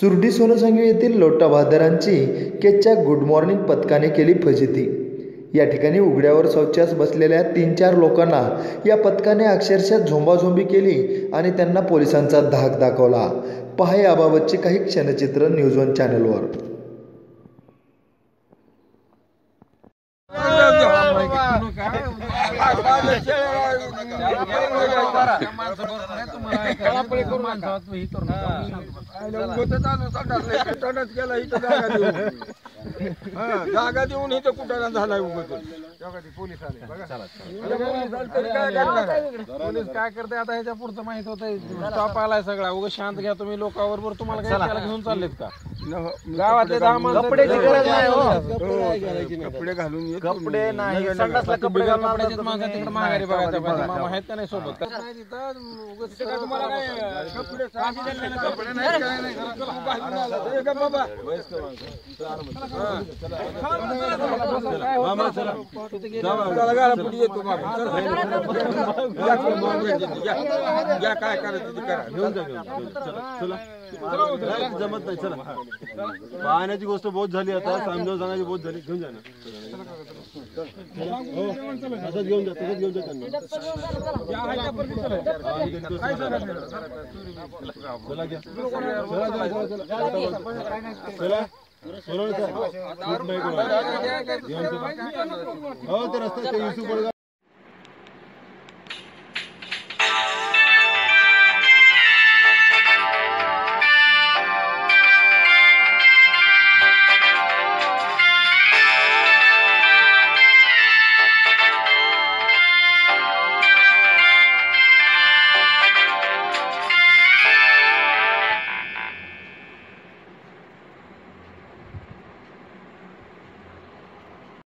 सुरडी सोनसंगी येथील लोटा बहादरांची केच्या good morning पथकाने केली फजिती. या ठिकाणी उघड्यावर शौचास बसलेल्या तीन चार लोकांना या पथकाने अक्षरशः झोंबाझोंबी केली आणि त्यांना पोलिसांचा धाक दाखवला. पहा याबाबतचे काही क्षणचित्र न्यूज वन चॅनलवर. जागा देऊन इथं कुठं झालाय उगत पोलीस आले. पोलीस काय करते आता ह्याच्या पुढचं माहीत होत स्टॉप आलाय सगळा. उगा शांत घ्या तुम्ही लोकांबरोबर तुम्हाला काय घेऊन चाललेत का? गावातले दहा माणसं कपड्याची गरज नाही हो. कपडे घालून येतो कपडे. नाही संडासला नव्या कपडे घालून कपड्याचेच माघारी नाही, बघायचं बघा, पाहिजे बघा. मामा आहेत का नाही सोबत नाही तिथं उगाच तुम्हाला काय कपडे साधी दिलेले कपडे नाही काय नाही घालून आला. हे का बाबा चला गाला पुढे येतो बाबा चला. या, या, या काय करायचं ते करा घेऊन जा जमत नाही चला पाहण्याची गोष्ट बहुत झाली आता समजावून सांगायची बहुत झाली घेऊन जा ना हो घेऊन जा तसंच घेऊन जा त्यांना चला हो ते रस्ता ते युसुफ